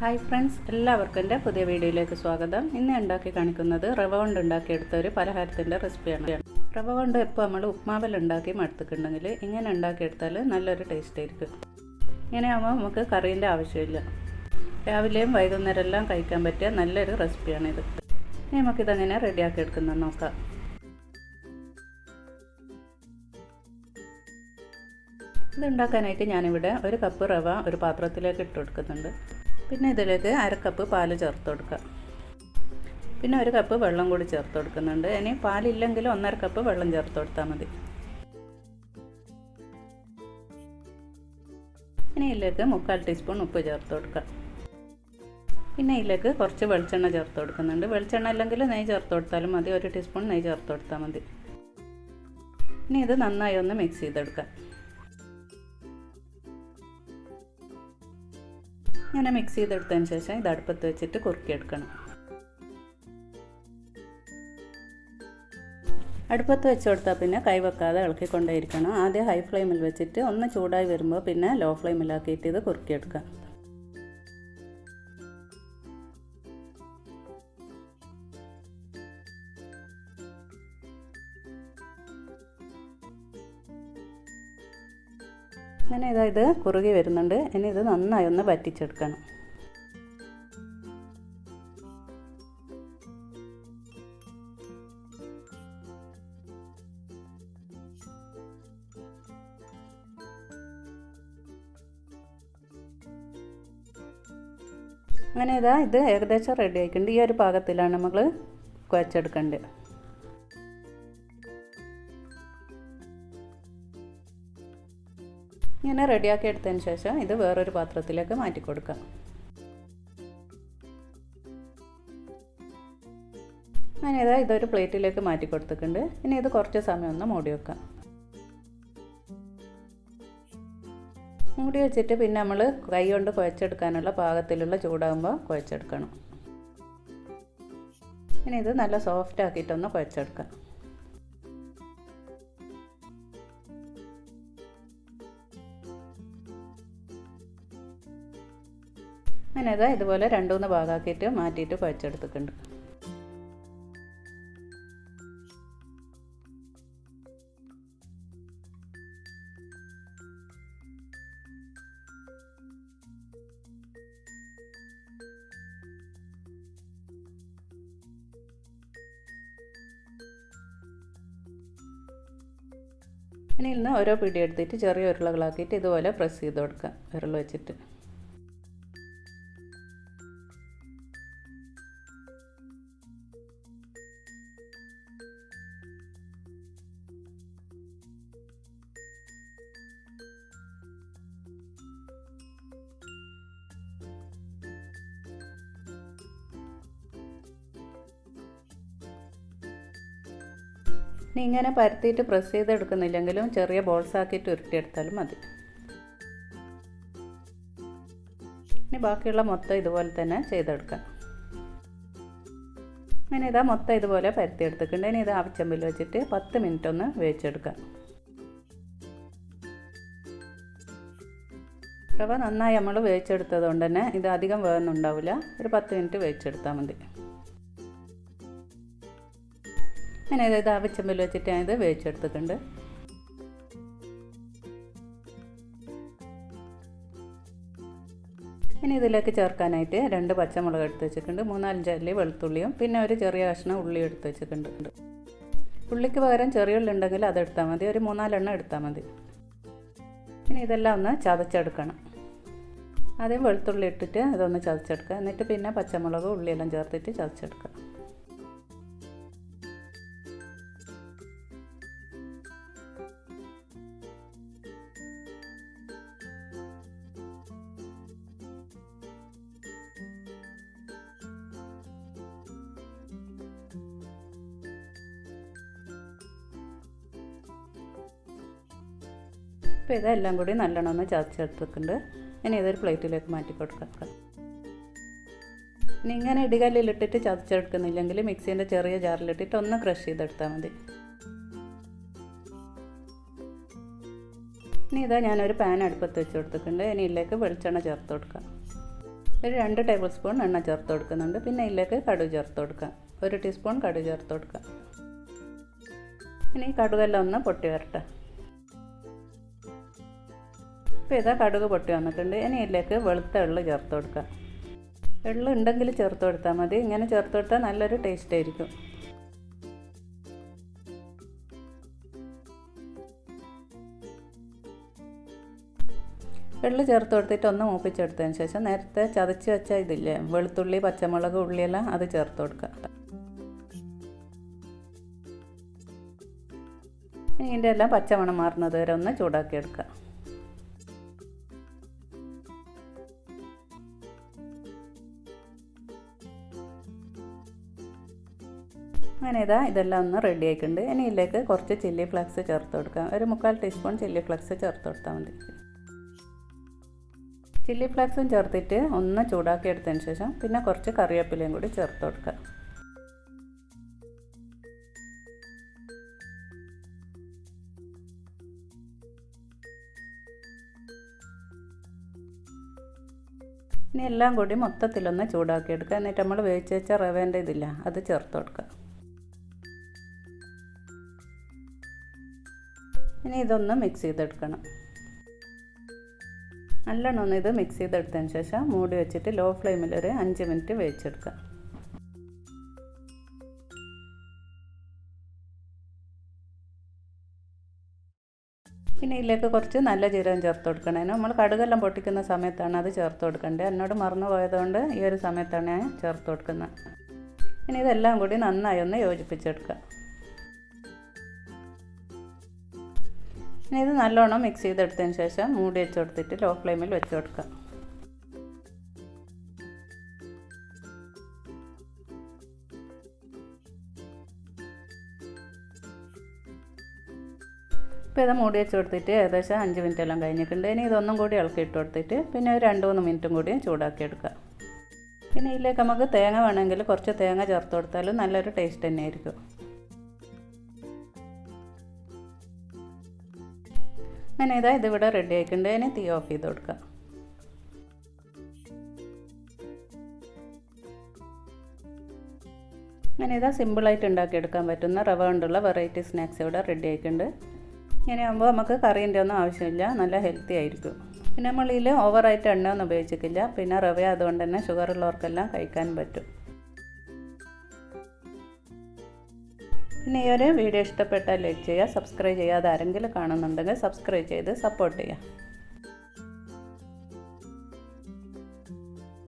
Hi friends എല്ലാവർക്കും എന്റെ പുതിയ വീഡിയോയിലേക്ക് സ്വാഗതം. ഇന്ന് ഉണ്ടാക്കി കാണിക്കുന്നത് റവ കൊണ്ട് ഉണ്ടാക്കിയെടുത്ത ഒരു പലഹാരത്തിന്റെ റെസിപ്പിയാണ്. റവ കൊണ്ട് ഇപ്പോൾ നമ്മൾ ഉപ്മാവൽ ഉണ്ടാക്കി മടുത്തിട്ടുണ്ടെങ്കിൽ ഇങ്ങനെ ഉണ്ടാക്കിയെടുത്താൽ നല്ലൊരു ടേസ്റ്റ് ആയിരിക്കും. ഇങ്ങനെ ആകുമ്പോൾ നമുക്ക് കറീന്റെ ആവശ്യമില്ല. രാവിലെയും വൈകുന്നേരം എല്ലാം കഴിക്കാൻ പറ്റിയ നല്ലൊരു റെസിപ്പിയാണിത്. ഇനി നമുക്കിതങ്ങനെ റെഡിയാക്കി എടുക്കുന്നത് നോക്കാം. ഇത് ഉണ്ടാക്കാനായിട്ട് ഞാനിവിടെ ഒരു കപ്പ് റവ ഒരു പാത്രത്തിലേക്ക് ഇട്ട് കൊടുക്കുന്നുണ്ട്. പിന്നെ ഇതിലേക്ക് അര കപ്പ് പാൽ ചേർത്ത് കൊടുക്കുക. പിന്നെ ഒരു കപ്പ് വെള്ളം കൂടി ചേർത്ത് കൊടുക്കുന്നുണ്ട്. ഇനി പാലില്ലെങ്കിൽ ഒന്നര കപ്പ് വെള്ളം ചേർത്ത് കൊടുത്താൽ മതി. ഇനി ഇതിലേക്ക് മുക്കാൽ ടീസ്പൂൺ ഉപ്പ് ചേർത്ത് കൊടുക്കുക. പിന്നെ ഇതിലേക്ക് കുറച്ച് വെളിച്ചെണ്ണ ചേർത്ത് കൊടുക്കുന്നുണ്ട്. വെളിച്ചെണ്ണ അല്ലെങ്കിൽ നെയ്യ് ചേർത്ത് കൊടുത്താലും മതി. ഒരു ടീസ്പൂൺ നെയ്യ് ചേർത്ത് കൊടുത്താൽ മതി. ഇനി ഇത് നന്നായി ഒന്ന് മിക്സ് ചെയ്തെടുക്കാം ഇങ്ങനെ മിക്സ് ചെയ്തെടുത്തതിന് ശേഷം ഇത് അടുപ്പത്ത് വെച്ചിട്ട് കുറുക്കിയെടുക്കണം. അടുപ്പത്ത് വെച്ച് കൊടുത്താൽ പിന്നെ കൈവെക്കാതെ ഇളക്കിക്കൊണ്ടേയിരിക്കണം ആദ്യം ഹൈ ഫ്ലെയിമിൽ വെച്ചിട്ട് ഒന്ന് ചൂടായി വരുമ്പോൾ പിന്നെ ലോ ഫ്ലെയിമിലാക്കിയിട്ട് ഇത് കുറുക്കിയെടുക്കാം. അങ്ങനെ ഇതാ ഇത് കുറുകി വരുന്നുണ്ട്. ഇനി ഇത് നന്നായി ഒന്ന് വറ്റിച്ചെടുക്കണം. അങ്ങനെ ഇതാ ഇത് ഏകദേശം റെഡി ആയിട്ടുണ്ട്. ഈ ഒരു പാകത്തിലാണ് നമ്മൾ കുഴച്ചെടുക്കേണ്ടത്. ഇങ്ങനെ റെഡിയാക്കി എടുത്തതിന് ശേഷം ഇത് വേറൊരു പാത്രത്തിലേക്ക് മാറ്റി കൊടുക്കാം. അങ്ങനെ ഇതാ ഇതൊരു പ്ലേറ്റിലേക്ക് മാറ്റി കൊടുത്തിട്ടുണ്ട്. ഇനി ഇത് കുറച്ച് സമയം ഒന്ന് മൂടി വെക്കാം. മൂടി വെച്ചിട്ട് പിന്നെ നമ്മൾ കൈ കൊണ്ട് കുഴച്ചെടുക്കാനുള്ള പാകത്തിലുള്ള ചൂടാകുമ്പോൾ കുഴച്ചെടുക്കണം. ഇനി ഇത് നല്ല സോഫ്റ്റ് ആക്കിയിട്ടൊന്ന് കുഴച്ചെടുക്കാം. ഇതാ ഇതുപോലെ രണ്ടുമൂന്ന് ഭാഗമാക്കിയിട്ട് മാറ്റിയിട്ട് കുഴച്ചെടുത്തിട്ടുണ്ട്. ഇനി ഇന്ന് ഓരോ പിടി എടുത്തിട്ട് ചെറിയ ഉരുളകളാക്കിയിട്ട് ഇതുപോലെ പ്രസ് ചെയ്ത് കൊടുക്കുക. ഉരുള വെച്ചിട്ട്. ഇനി ഇങ്ങനെ പരത്തിയിട്ട് പ്രസ് ചെയ്തെടുക്കുന്നില്ലെങ്കിലും ചെറിയ ബോൾസ് ആക്കിയിട്ട് ഉരുട്ടിയെടുത്താലും മതി. ഇനി ബാക്കിയുള്ള മൊത്തം ഇതുപോലെ തന്നെ ചെയ്തെടുക്കാം. അങ്ങനെ ഇതാ മൊത്തം ഇതുപോലെ പരത്തിയെടുത്തിട്ടുണ്ട്. ഇനി ഇത് ആവശ്യമ്പിൽ വെച്ചിട്ട് പത്ത് മിനിറ്റ് ഒന്ന് വേവിച്ചെടുക്കാം. റവ നന്നായി നമ്മൾ വേവിച്ചെടുത്തത് കൊണ്ട് തന്നെ ഇത് അധികം വേവുന്നുണ്ടാവില്ല. ഒരു പത്ത് മിനിറ്റ് വേവിച്ചെടുത്താൽ മതി. അങ്ങനെ അതായത് ആ ആവശ്യമ്പിൽ വെച്ചിട്ട് ഞാനിത് വേവിച്ചെടുത്തിട്ടുണ്ട്. ഇനി ഇതിലേക്ക് ചേർക്കാനായിട്ട് രണ്ട് പച്ചമുളക് എടുത്ത് വെച്ചിട്ടുണ്ട്. മൂന്നാലഞ്ച് അല്ലി വെളുത്തുള്ളിയും പിന്നെ ഒരു ചെറിയ കഷ്ണം ഉള്ളി എടുത്ത് വെച്ചിട്ടുണ്ട്. ഉള്ളിക്ക് പകരം ചെറിയ ഉള്ളി ഉണ്ടെങ്കിൽ അതെടുത്താൽ മതി. ഒരു മൂന്നാലെണ്ണം എടുത്താൽ മതി. ഇനി ഇതെല്ലാം ഒന്ന് ചതച്ചെടുക്കണം. ആദ്യം വെളുത്തുള്ളി ഇട്ടിട്ട് ഇതൊന്ന് ചതച്ചെടുക്കുക. എന്നിട്ട് പിന്നെ പച്ചമുളക് ഉള്ളിയെല്ലാം ചേർത്തിട്ട് ചതച്ചെടുക്കുക. അപ്പോൾ ഇതെല്ലാം കൂടി നല്ലോണം ഒന്ന് ചതച്ചെടുത്തിട്ടുണ്ട്. ഇനി ഇതൊരു പ്ലേറ്റിലേക്ക് മാറ്റി കൊടുക്കാം. ഇനി ഇങ്ങനെ ഇടികല്ലിലിട്ടിട്ട് ചതച്ചെടുക്കുന്നില്ലെങ്കിൽ മിക്സീന്റെ ചെറിയ ജാറിലിട്ടിട്ട് ഒന്ന് ക്രഷ് ചെയ്തെടുത്താൽ മതി. ഇനി ഇതാ ഞാനൊരു പാൻ അടുപ്പത്ത് വെച്ച് കൊടുത്തിട്ടുണ്ട്. ഇനി ഇതിലേക്ക് വെളിച്ചെണ്ണ ചേർത്ത് കൊടുക്കാം. ഒരു രണ്ട് ടേബിൾ സ്പൂൺ എണ്ണ ചേർത്ത് കൊടുക്കുന്നുണ്ട്. പിന്നെ ഇതിലേക്ക് കടുക് ചേർത്ത് കൊടുക്കാം. ഒരു ടീസ്പൂൺ കടുക് ചേർത്ത് കൊടുക്കാം. ഇനി കടുകെല്ലാം ഒന്ന് പൊട്ടി വരട്ടെ. ഇപ്പോൾ ഇതാ കടുക് പൊട്ടി വന്നിട്ടുണ്ട്. ഇനി ഇതിലേക്ക് വെളുത്ത എള്ള് ചേർത്ത് കൊടുക്കുക എള്ള് ഉണ്ടെങ്കിൽ ചേർത്ത് കൊടുത്താൽ മതി. ഇങ്ങനെ ചേർത്ത് കൊടുത്താൽ നല്ലൊരു ടേസ്റ്റ് ആയിരിക്കും. വെള്ളം ചേർത്ത് കൊടുത്തിട്ട് ഒന്ന് മൂപ്പിച്ചെടുത്തതിന് ശേഷം നേരത്തെ ചതച്ച് വെച്ച ഇതില്ലേ വെളുത്തുള്ളി പച്ചമുളക് ഉള്ളിയെല്ലാം അത് ചേർത്ത് കൊടുക്കുക ഇതിന്റെ എല്ലാം പച്ചമണം മാറുന്നത് വരെ ഒന്ന് ചൂടാക്കി അങ്ങനെ ഇതാ ഇതെല്ലാം ഒന്ന് റെഡി ആയിട്ടുണ്ട്. ഇനി ഇതിലേക്ക് കുറച്ച് ചില്ലി ഫ്ലക്സ് ചേർത്ത് കൊടുക്കാം. ഒരു മുക്കാൽ ടീസ്പൂൺ ചില്ലി ഫ്ലക്സ് ചേർത്ത് കൊടുത്താൽ മതി. ചില്ലി ഫ്ലക്സും ചേർത്തിട്ട് ഒന്ന് ചൂടാക്കി എടുത്തതിന് ശേഷം പിന്നെ കുറച്ച് കറിവേപ്പിലയും കൂടി ചേർത്ത് കൊടുക്കുക ഇനി എല്ലാം കൂടി മൊത്തത്തിലൊന്ന് ചൂടാക്കി എടുക്കുക. എന്നിട്ട് നമ്മൾ വേവിച്ച് വെച്ച റവേന്റെ ഇതില്ല അത് ചേർത്ത് കൊടുക്കുക. ഇനി ഇതൊന്ന് മിക്സ് ചെയ്തെടുക്കണം. നല്ലോണം ഒന്ന് ഇത് മിക്സ് ചെയ്തെടുത്തതിന് ശേഷം മൂടി വെച്ചിട്ട് ലോ ഫ്ലെയിമിൽ ഒരു അഞ്ച് മിനിറ്റ് വേവിച്ചെടുക്കുക. പിന്നെ ഇതിലേക്ക് കുറച്ച് നല്ല ജീരകം ചേർത്ത് കൊടുക്കണം. നമ്മൾ കടുകെല്ലാം പൊട്ടിക്കുന്ന സമയത്താണ് അത് ചേർത്ത് കൊടുക്കേണ്ടത്. എന്നോട് മറന്നു പോയതുകൊണ്ട് ഈ ഒരു സമയത്താണ് ഞാൻ ചേർത്ത് കൊടുക്കുന്നത്. ഇനി ഇതെല്ലാം കൂടി നന്നായി ഒന്ന് യോജിപ്പിച്ചെടുക്കുക. ഇനി ഇത് നല്ലോണം മിക്സ് ചെയ്തെടുത്തതിന് ശേഷം മൂടി വെച്ച് കൊടുത്തിട്ട് ലോ ഫ്ലെയിമിൽ വെച്ച് കൊടുക്കുക. ഇപ്പോൾ ഇത് മൂടി വെച്ച് കൊടുത്തിട്ട് ഏകദേശം അഞ്ച് മിനിറ്റ് എല്ലാം കഴിഞ്ഞിട്ടുണ്ട്. ഇനി ഇതൊന്നും കൂടി ഇളക്കി ഇട്ട് കൊടുത്തിട്ട് പിന്നെ ഒരു രണ്ട് മൂന്ന് മിനിറ്റും കൂടി ചൂടാക്കി എടുക്കുക. പിന്നെ ഇതിലേക്ക് നമുക്ക് തേങ്ങ വേണമെങ്കിൽ കുറച്ച് തേങ്ങ ചേർത്ത് കൊടുത്താലും നല്ലൊരു ടേസ്റ്റ് തന്നെയായിരിക്കും. അങ്ങനെ ഇതാ ഇതിവിടെ റെഡി ആയിട്ടുണ്ട്. ഇനി തീ ഓഫ് ചെയ്ത് കൊടുക്കുക അങ്ങനെ ഇതാ സിമ്പിളായിട്ട് ഉണ്ടാക്കിയെടുക്കാൻ പറ്റുന്ന റവ കൊണ്ടുള്ള വെറൈറ്റി സ്നാക്സ് ഇവിടെ റെഡി ആയിട്ടുണ്ട്. ഇങ്ങനെ ആകുമ്പോൾ നമുക്ക് കറീന്റെ ഒന്നും ആവശ്യമില്ല. നല്ല ഹെൽത്തി ആയിരിക്കും. പിന്നെ നമ്മളിൽ ഓവറായിട്ട് എണ്ണയൊന്നും ഉപയോഗിച്ചിട്ടില്ല. പിന്നെ റവ അതുകൊണ്ട് തന്നെ ഷുഗർ ഉള്ളവർക്കെല്ലാം കഴിക്കാൻ പറ്റും. പിന്നെ ഈ ഒരു വീഡിയോ ഇഷ്ടപ്പെട്ടാൽ ലൈക്ക് ചെയ്യുക സബ്സ്ക്രൈബ് ചെയ്യാതെ ആരെങ്കിലും കാണുന്നുണ്ടെങ്കിൽ സബ്സ്ക്രൈബ് ചെയ്ത് സപ്പോർട്ട് ചെയ്യുക.